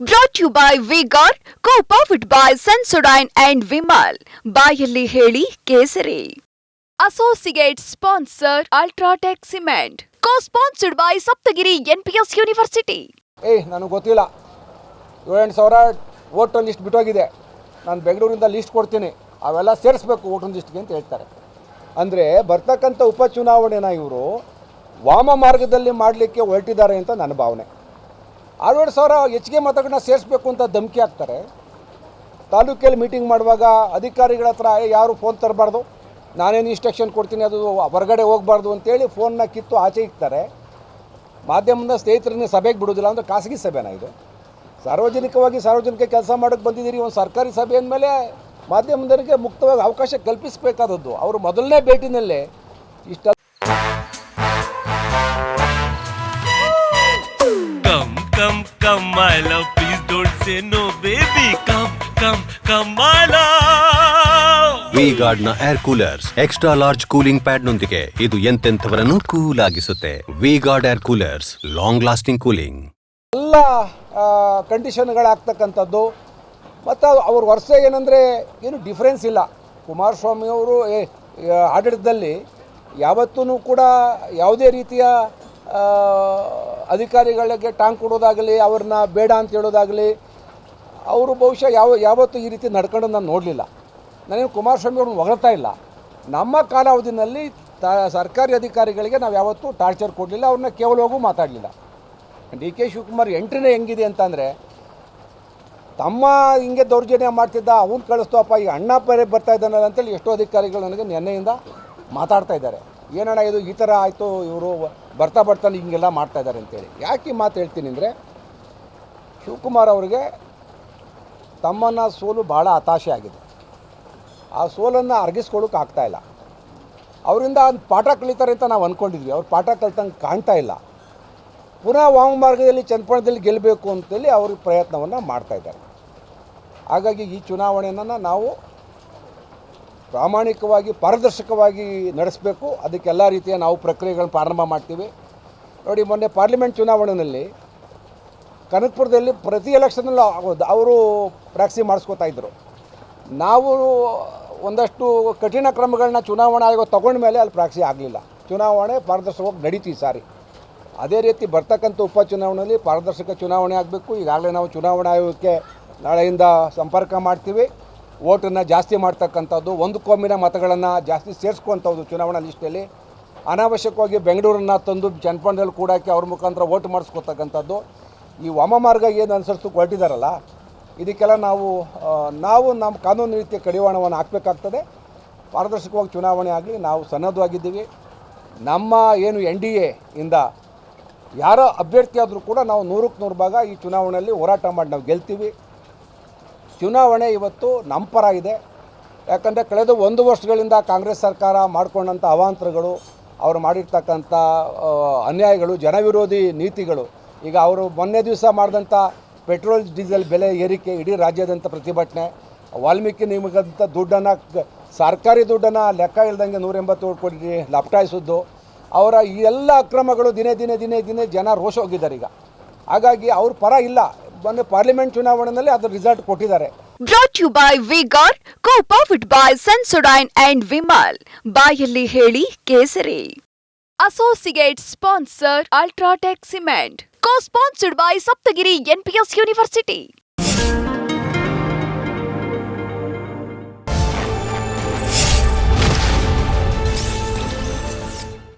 Brought you by V Guard co powered by Sensodyne and Vimal ಬಾಯಲ್ಲಿ ಹೇಳಿ ಕೇಸರಿ. Associate sponsor UltraTech cement co sponsored by Saptagiri NPS university ಏಯ್ ನನಗೆ ಗೊತ್ತಿಲ್ಲ. ಏಳೆಂಟು ಸಾವಿರ ಓಟು ಲಿಸ್ಟ್ ಬಿಟ್ಟೋಗಿದೆ. ನಾನು ಬೆಂಗಳೂರಿಂದ ಲಿಸ್ಟ್ ಕೊಡ್ತೀನಿ. ಅವೆಲ್ಲ ಸೇರಿಸ್ಬೇಕು ಓಟನ್ ಲಿಸ್ಟ್ಗೆ ಅಂತ ಹೇಳ್ತಾರೆ. ಅಂದರೆ ಬರ್ತಕ್ಕಂಥ ಉಪಚುನಾವಣೆನ ಇವರು ವಾಮ ಮಾರ್ಗದಲ್ಲಿ ಮಾಡಲಿಕ್ಕೆ ಹೊರಟಿದ್ದಾರೆ ಅಂತ ನನ್ನ ಭಾವನೆ. ಆರೇಳು ಸಾವಿರ ಹೆಚ್ಚಿಗೆ ಮತಗಳನ್ನ ಸೇರಿಸ್ಬೇಕು ಅಂತ ಧಮಕಿ ಹಾಕ್ತಾರೆ. ತಾಲೂಕಲ್ಲಿ ಮೀಟಿಂಗ್ ಮಾಡುವಾಗ ಅಧಿಕಾರಿಗಳ ಹತ್ರ ಯಾರು ಫೋನ್ ತರಬಾರ್ದು? ನಾನೇನು ಇನ್ಸ್ಟ್ರಕ್ಷನ್ ಕೊಡ್ತೀನಿ, ಅದು ಹೊರಗಡೆ ಹೋಗಬಾರ್ದು ಅಂತೇಳಿ ಫೋನ್ನ ಕಿತ್ತು ಆಚೆ ಇಕ್ತಾರೆ. ಮಾಧ್ಯಮದ ಸ್ನೇಹಿತರನ್ನ ಸಭೆಗೆ ಬಿಡೋದಿಲ್ಲ ಅಂದರೆ ಖಾಸಗಿ ಸಭೆನ ಇದು? ಸಾರ್ವಜನಿಕವಾಗಿ ಸಾರ್ವಜನಿಕ ಕೆಲಸ ಮಾಡೋಕ್ಕೆ ಬಂದಿದ್ದೀರಿ, ಒಂದು ಸರ್ಕಾರಿ ಸಭೆ ಅಂದಮೇಲೆ ಮಾಧ್ಯಮದವರಿಗೆ ಮುಕ್ತವಾಗಿ ಅವಕಾಶ ಕಲ್ಪಿಸಬೇಕಾದದ್ದು. ಅವರು ಮೊದಲನೇ ಭೇಟಿನಲ್ಲೇ ಇಷ್ಟ come, my love. Please don't say no, baby. Come, come, come, my love. ವಿ ಗಾರ್ಡ್ನ air coolers extra large cooling pad ನೊಂದಿಗೆ ಇದು ಎಂತೆಂಥವರನ್ನು cool ಆಗಿಸುತ್ತೆ V Guard air coolers long lasting cooling ಎಲ್ಲ ಕಂಡೀಷನ್ಗಳಾಗ್ತಕ್ಕಂಥದ್ದು ಮತ್ತು ಅವ್ರ ವರ್ಷ ಏನಂದರೆ ಏನು ಡಿಫ್ರೆನ್ಸ್ ಇಲ್ಲ ಕುಮಾರಸ್ವಾಮಿ ಅವರು ಏ- ಆಡಳಿತದಲ್ಲಿ ಯಾವತ್ತೂ ಕೂಡ ಯಾವುದೇ ರೀತಿಯ ಅಧಿಕಾರಿಗಳಿಗೆ ಟಾಂಗ್ ಕೊಡೋದಾಗಲಿ, ಅವ್ರನ್ನ ಬೇಡ ಅಂತ ಹೇಳೋದಾಗಲಿ, ಅವರು ಬಹುಶಃ ಯಾವ, ಯಾವತ್ತೂ ಈ ರೀತಿ ನಡ್ಕೊಂಡು ನಾನು ನೋಡಲಿಲ್ಲ. ನನಗೆ ಕುಮಾರಸ್ವಾಮಿ ಅವ್ರನ್ನ ಹೊಗಳ್ತಾ ಇಲ್ಲ. ನಮ್ಮ ಕಾಲಾವಧಿನಲ್ಲಿ ತ, ಸರ್ಕಾರಿ ಅಧಿಕಾರಿಗಳಿಗೆ ನಾವು ಯಾವತ್ತೂ ಟಾರ್ಚರ್ ಕೊಡಲಿಲ್ಲ, ಅವ್ರನ್ನ ಕೇವಲವಾಗೂ ಮಾತಾಡಲಿಲ್ಲ. ಡಿ ಕೆ ಶಿವಕುಮಾರ್ ಎಂಟ್ರಿನೇ ಹೆಂಗಿದೆ ಅಂತಂದರೆ, ತಮ್ಮ ಹಿಂಗೆ ದೌರ್ಜನ್ಯ ಮಾಡ್ತಿದ್ದ, ಅವ್ನು ಕಳಿಸ್ತೋಪ್ಪ ಈಗ ಅಣ್ಣ ಬರ್ತಾ ಇದ್ದಾನಲ್ಲ ಅಂತೇಳಿ ಎಷ್ಟೋ ಅಧಿಕಾರಿಗಳು ನನಗೆ ನೆನ್ನೆಯಿಂದ ಮಾತಾಡ್ತಾ ಇದ್ದಾರೆ. ಏನಣ್ಣ ಇದು ಈ ಥರ ಆಯಿತು, ಇವರು ಬರ್ತಾ ಬರ್ತಾನೆ ಹಿಂಗೆಲ್ಲ ಮಾಡ್ತಾ ಇದ್ದಾರೆ ಅಂತೇಳಿ. ಯಾಕೆ ಮಾತು ಹೇಳ್ತೀನಿ ಅಂದರೆ, ಶಿವಕುಮಾರ್ ಅವರಿಗೆ ತಮ್ಮನ್ನ ಸೋಲು ಭಾಳ ಹತಾಶೆ ಆಗಿದೆ. ಆ ಸೋಲನ್ನು ಅರ್ಗಿಸ್ಕೊಳ್ಳೋಕೆ ಆಗ್ತಾ ಇಲ್ಲ. ಅವರಿಂದ ಒಂದು ಪಾಠ ಕಲಿತಾರೆ ಅಂತ ನಾವು ಅಂದ್ಕೊಂಡಿದ್ವಿ ಅವ್ರು ಪಾಠ ಕಲಿತಂಗೆ ಕಾಣ್ತಾ ಇಲ್ಲ. ಪುನಃ ವಾಮಮಾರ್ಗದಲ್ಲಿ ಮಾರ್ಗದಲ್ಲಿ ಚನ್ನಪಟ್ಟಣದಲ್ಲಿ ಗೆಲ್ಲಬೇಕು ಅಂತೇಳಿ ಅವ್ರಿಗೆ ಪ್ರಯತ್ನವನ್ನು ಮಾಡ್ತಾ ಇದ್ದಾರೆ. ಹಾಗಾಗಿ ಈ ಚುನಾವಣೆಯನ್ನು ನಾವು ಪ್ರಾಮಾಣಿಕವಾಗಿ, ಪಾರದರ್ಶಕವಾಗಿ ನಡೆಸಬೇಕು. ಅದಕ್ಕೆಲ್ಲ ರೀತಿಯ ನಾವು ಪ್ರಕ್ರಿಯೆಗಳನ್ನು ಪ್ರಾರಂಭ ಮಾಡ್ತೀವಿ. ನೋಡಿ, ಮೊನ್ನೆ ಪಾರ್ಲಿಮೆಂಟ್ ಚುನಾವಣೆಯಲ್ಲಿ ಕನಕಪುರದಲ್ಲಿ ಪ್ರತಿ ಎಲೆಕ್ಷನಲ್ಲೂ ಅವರು ಪ್ರಾಕ್ಸಿ ಮಾಡಿಸ್ಕೋತಾ ಇದ್ದರು ನಾವು ಒಂದಷ್ಟು ಕಠಿಣ ಕ್ರಮಗಳನ್ನ ಚುನಾವಣಾ ಆಯೋಗ ತಗೊಂಡ ಮೇಲೆ ಅಲ್ಲಿ ಪ್ರಾಕ್ಸಿ ಆಗಲಿಲ್ಲ. ಚುನಾವಣೆ ಪಾರದರ್ಶಕವಾಗಿ ನಡೀತು ಈ ಸಾರಿ. ಅದೇ ರೀತಿ ಬರ್ತಕ್ಕಂಥ ಉಪಚುನಾವಣೆಯಲ್ಲಿ ಪಾರದರ್ಶಕ ಚುನಾವಣೆ ಆಗಬೇಕು. ಈಗಾಗಲೇ ನಾವು ಚುನಾವಣಾ ಆಯೋಗಕ್ಕೆ ನಾಳೆಯಿಂದ ಸಂಪರ್ಕ ಮಾಡ್ತೀವಿ. ಓಟನ್ನು ಜಾಸ್ತಿ ಮಾಡ್ತಕ್ಕಂಥದ್ದು ಒಂದು ಕೋಮಿನ ಮತಗಳನ್ನು ಜಾಸ್ತಿ ಸೇರಿಸ್ಕೊಂಥದ್ದು ಚುನಾವಣಾ ಲಿಸ್ಟಲ್ಲಿ. ಅನಾವಶ್ಯಕವಾಗಿ ಬೆಂಗಳೂರನ್ನು ತಂದು ಚನ್ನಪಟ್ಟಣದಲ್ಲಿ ಕೂಡಕ್ಕೆ ಅವ್ರ ಮುಖಾಂತರ ಓಟ್ ಮಾಡಿಸ್ಕೊತಕ್ಕಂಥದ್ದು. ಈ ವಾಮಮಾರ್ಗ ಏನು ಅನುಸರಿಸ್ತು ಹೊರಟಿದಾರಲ್ಲ, ಇದಕ್ಕೆಲ್ಲ ನಾವು ನಾವು ನಮ್ಮ ಕಾನೂನು ರೀತಿಯ ಕಡಿವಾಣವನ್ನು ಹಾಕಬೇಕಾಗ್ತದೆ. ಪಾರದರ್ಶಕವಾಗಿ ಚುನಾವಣೆ ಆಗಲಿ, ನಾವು ಸನ್ನದ್ಧವಾಗಿದ್ದೀವಿ ನಮ್ಮ ಏನು ಎನ್ ಡಿ ಎ ಇಂದ ಯಾರೋ ಅಭ್ಯರ್ಥಿ ಆದರೂ ಕೂಡ ನಾವು ನೂರಕ್ಕೆ ನೂರು ಭಾಗ ಈ ಚುನಾವಣೆಯಲ್ಲಿ ಹೋರಾಟ ಮಾಡಿ ನಾವು ಗೆಲ್ತೀವಿ. ಚುನಾವಣೆ ಇವತ್ತು ನಮ್ಮ ಪರ ಇದೆ. ಯಾಕಂದರೆ ಕಳೆದ ಒಂದು ವರ್ಷಗಳಿಂದ ಕಾಂಗ್ರೆಸ್ ಸರ್ಕಾರ ಮಾಡಿಕೊಂಡಂಥ ಅವಾಂತರಗಳು, ಅವರು ಮಾಡಿರ್ತಕ್ಕಂಥ ಅನ್ಯಾಯಗಳು, ಜನವಿರೋಧಿ ನೀತಿಗಳು, ಈಗ ಅವರು ಮೊನ್ನೆ ದಿವಸ ಮಾಡಿದಂಥ ಪೆಟ್ರೋಲ್, ಡೀಸೆಲ್ ಬೆಲೆ ಏರಿಕೆ ಇಡೀ ರಾಜ್ಯಾದ್ಯಂತ ಪ್ರತಿಭಟನೆ. ವಾಲ್ಮೀಕಿ ನಿಮಗಂಥ ದುಡ್ಡನ್ನು, ಸರ್ಕಾರಿ ದುಡ್ಡನ್ನು ಲೆಕ್ಕ ಇಲ್ದಂಗೆ ನೂರ ಎಂಬತ್ತು ಕೋಟಿ ಲಪಟಾಯಿಸಿದ್ದು. ಅವರ ಈ ಎಲ್ಲ ಅಕ್ರಮಗಳು ದಿನೇ ದಿನೇ ದಿನೇ ದಿನೇ ಜನ ರೋಷ ಹೋಗಿದ್ದಾರೆ ಈಗ. ಹಾಗಾಗಿ ಅವ್ರ ಪರ ಇಲ್ಲ. ಮೊನ್ನೆ ಪಾರ್ಲಿಮೆಂಟ್ ಚುನಾವಣೆಯಲ್ಲಿ ಅದರ ರಿಸಲ್ಟ್ ಕೊಟ್ಟಿದ್ದಾರೆ. Brought you by V Guard co powered by Sensodyne and Vimal ಬಾಯಲ್ಲಿ ಹೇಳಿ ಕೇಸರಿ. Associate sponsor UltraTech cement co sponsored by Saptagiri NPS university